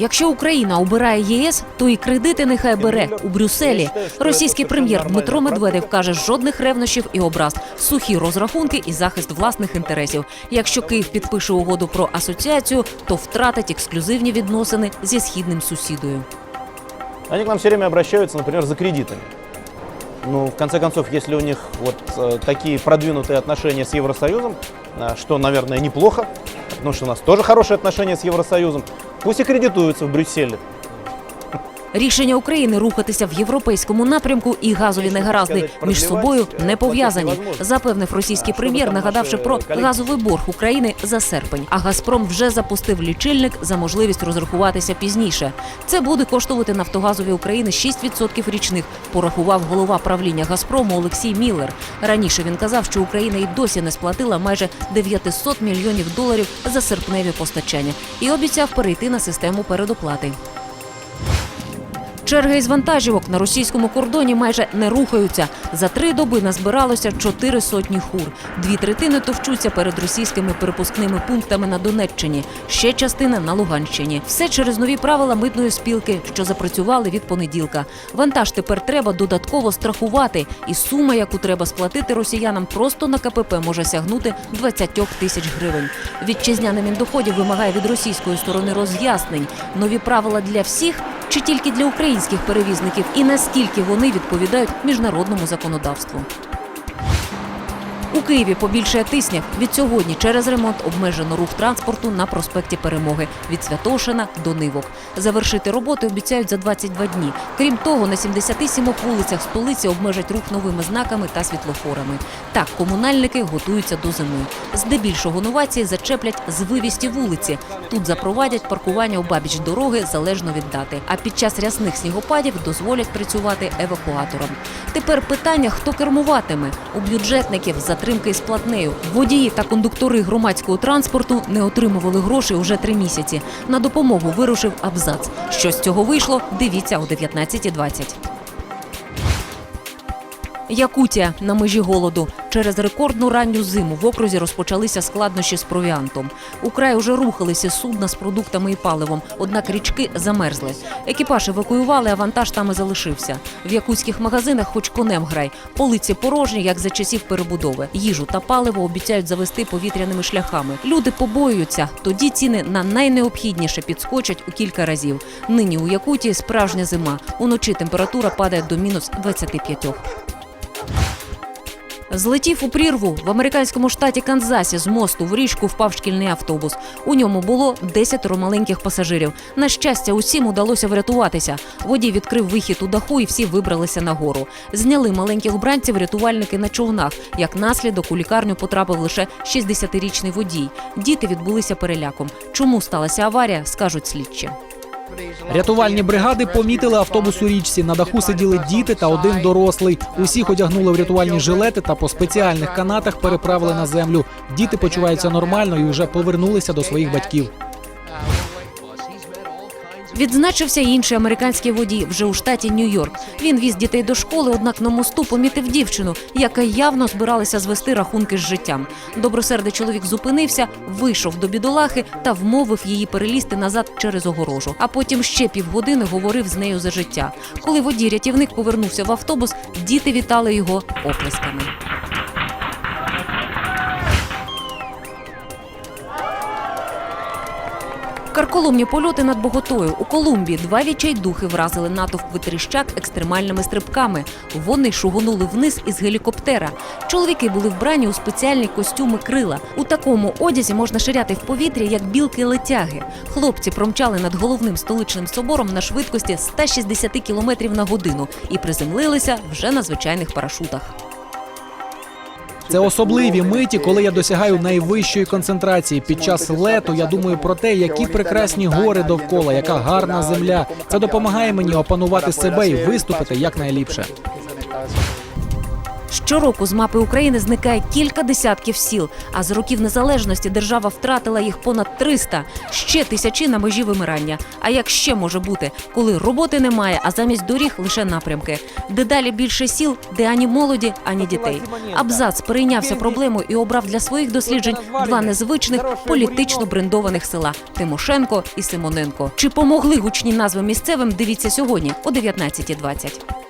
Якщо Україна обирає ЄС, то і кредити нехай бере у Брюсселі. Російський прем'єр Дмитро Медведев каже, жодних ревнощів і образ, сухі розрахунки і захист власних інтересів. Якщо Київ підпише угоду про асоціацію, то втратить ексклюзивні відносини зі східним сусідою. Они к нам все время обращаются, например, за кредитами. Ну, в конце концов, если у них вот э, такие продвинутые отношения с Евросоюзом, э, что, наверное, неплохо, потому что у нас тоже хорошие отношения с Евросоюзом, пусть и кредитуются в Брюсселе. Рішення України рухатися в європейському напрямку і газові негаразди між собою не пов'язані, запевнив російський прем'єр, нагадавши про газовий борг України за серпень. А Газпром вже запустив лічильник за можливість розрахуватися пізніше. Це буде коштувати Нафтогазові України 6% річних. Порахував голова правління Газпрому Олексій Міллер. Раніше він казав, що Україна й досі не сплатила майже 900 мільйонів доларів за серпневі постачання і обіцяв перейти на систему передоплати. Черги із вантажівок на російському кордоні майже не рухаються. За три доби назбиралося чотири сотні хур. Дві третини товчуться перед російськими перепускними пунктами на Донеччині, ще частина на Луганщині. Все через нові правила митної спілки, що запрацювали від понеділка. Вантаж тепер треба додатково страхувати, і сума, яку треба сплатити росіянам, просто на КПП може сягнути 20 тисяч гривень. Вітчизняне Міндоходів вимагає від російської сторони роз'яснень. Нові правила для всіх чи тільки для українських перевізників, і наскільки вони відповідають міжнародному законодавству. Києві побільшає тисняв. Від сьогодні через ремонт обмежено рух транспорту на проспекті Перемоги від Святошина до Нивок. Завершити роботи обіцяють за 22 дні. Крім того, на 77 вулицях столиці обмежать рух новими знаками та світлофорами. Так, комунальники готуються до зими. Здебільшого новації зачеплять звивісті вулиці. Тут запровадять паркування у бабіч дороги залежно від дати. А під час рясних снігопадів дозволять працювати евакуаторам. Тепер питання: хто кермуватиме у бюджетників затримки із платнею. Водії та кондуктори громадського транспорту не отримували грошей уже три місяці. На допомогу вирушив абзац. Що з цього вийшло? Дивіться о 19.20. Якутія на межі голоду. Через рекордну ранню зиму в окрузі розпочалися складнощі з провіантом. У край уже рухалися судна з продуктами і паливом, однак річки замерзли. Екіпаж евакуювали, а вантаж там і залишився. В якутських магазинах хоч конем грай. Полиці порожні, як за часів перебудови. Їжу та паливо обіцяють завести повітряними шляхами. Люди побоюються, тоді ціни на найнеобхідніше підскочать у кілька разів. Нині у Якутії справжня зима. Уночі температура падає до мінус 25. Злетів у прірву в американському штаті Канзасі з мосту в річку впав шкільний автобус. У ньому було 10 маленьких пасажирів. На щастя, усім удалося врятуватися. Водій відкрив вихід у даху, і всі вибралися нагору. Зняли маленьких бранців рятувальники на човнах. Як наслідок у лікарню потрапив лише 60-річний водій. Діти відбулися переляком. Чому сталася аварія, скажуть слідчі. Рятувальні бригади помітили автобус у річці. На даху сиділи діти та один дорослий. Усіх одягнули в рятувальні жилети та по спеціальних канатах переправили на землю. Діти почуваються нормально і вже повернулися до своїх батьків. Відзначився інший американський водій вже у штаті Нью-Йорк. Він віз дітей до школи, однак на мосту помітив дівчину, яка явно збиралася звести рахунки з життям. Добросердий чоловік зупинився, вийшов до бідолахи та вмовив її перелізти назад через огорожу. А потім ще півгодини говорив з нею за життя. Коли водій-рятівник повернувся в автобус, діти вітали його оплесками. Карколомні польоти над Боготою у Колумбії два відчайдухи вразили натовп витріщак екстремальними стрибками. Вони шугонули вниз із гелікоптера. Чоловіки були вбрані у спеціальні костюми крила. У такому одязі можна ширяти в повітрі, як білки летяги. Хлопці промчали над головним столичним собором на швидкості 160 км на годину і приземлилися вже на звичайних парашутах. Це особливі миті, коли я досягаю найвищої концентрації. Під час лету я думаю про те, які прекрасні гори довкола, яка гарна земля. Це допомагає мені опанувати себе і виступити якнайліпше. Щороку з мапи України зникає кілька десятків сіл, а з років незалежності держава втратила їх понад 300. Ще тисячі на межі вимирання. А як ще може бути, коли роботи немає, а замість доріг лише напрямки? Дедалі більше сіл, де ані молоді, ані дітей. Абзац перейнявся проблемою і обрав для своїх досліджень два незвичних політично брендованих села Тимошенко і Симоненко. Чи помогли гучні назви місцевим? Дивіться сьогодні о 19.20.